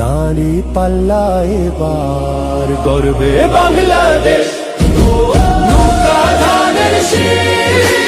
দাঁড়ি পাল্লা এবার গর্বে বাংলাদেশ। নৌকা ধানের শীষ